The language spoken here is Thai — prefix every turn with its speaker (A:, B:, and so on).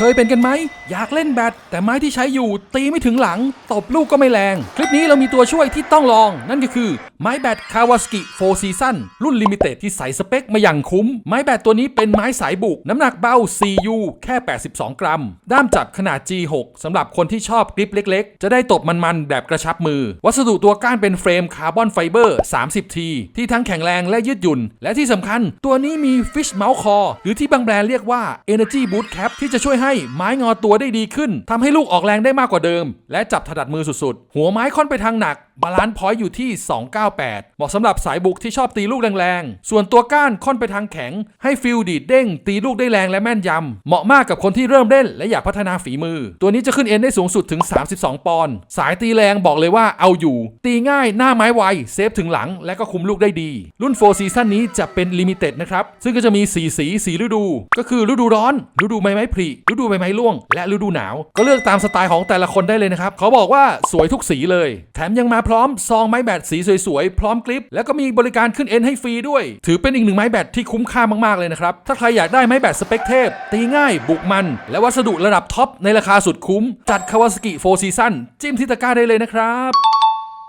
A: เคยเป็นกันไหม อยากเล่นแบดแต่ไม้ที่ใช้อยู่ตีไม่ถึงหลัง ตบลูกก็ไม่แรง คลิปนี้เรามีตัวช่วยที่ต้องลอง นั่นก็คือไม้แบด Kawasaki 4 Season รุ่นลิมิเต็ดที่ใส่สเปคมาอย่างคุ้ม ไม้แบดตัวนี้เป็นไม้สายบุก น้ำหนักเบา CU แค่ 82 กรัม ด้ามจับขนาด G6 สำหรับคนที่ชอบกริปเล็กๆ จะได้ตบมันๆ แบบกระชับมือ วัสดุตัวก้านเป็นเฟรมคาร์บอนไฟเบอร์ 30T ที่ทั้งแข็งแรงและยืดหยุ่น และที่สำคัญ ตัวนี้มี Fish Mouth Core หรือที่บางแบรนด์เรียกว่า Energy Boot Cap ที่จะช่วยให้ไม้งอตัวได้ดีขึ้นทำให้ลูกออกแรงได้มากกว่าเดิม และจับถนัดมือสุดๆ หัวไม้ค่อนไปทางหนัก บาลานซ์พอยต์อยู่ที่ 298 เหมาะสำหรับสายบุกที่ชอบตีลูกแรงๆ ส่วนตัวก้านค่อนไปทางแข็ง ให้ฟิลดีดเด้ง ตีลูกได้แรงและแม่นยำ เหมาะมากกับคนที่เริ่มเล่น และอยากพัฒนาฝีมือ ตัวนี้จะขึ้นเอ็นได้สูงสุดถึง 32 ปอนด์ สายตีแรงบอกเลยว่าเอาอยู่ ตีง่ายหน้าไม้ไว เซฟถึงหลัง และก็คุมลูกได้ดี รุ่น4ซีซั่นนี้จะเป็นลิมิเต็ดนะครับ ซึ่งก็จะมี 4 สี4ฤดู ก็คือฤดูร้อน ฤดูใบไม้ผลิฤดูใบไม้ร่วง และฤดูหนาว ก็เลือกตามสไตล์ของแต่ละคนได้เลยนะครับเขาบอกว่าสวยทุกสีเลย แถมยังมาพร้อมซองไม้แบตสีสวยๆ พร้อมกลิป แล้วก็มีบริการขึ้นเอ็นให้ฟรีด้วย ถือเป็นอีกหนึ่งไม้แบตที่คุ้มค่ามากๆเลยนะครับ ถ้าใครอยากได้ไม้แบตสเปคเทพ ตีง่าย บุกมัน และวัสดุระดับท็อปในราคาสุดคุ้ม จัด Kawasaki 4 Season จิ้มที่ตะกร้าได้เลยนะครับ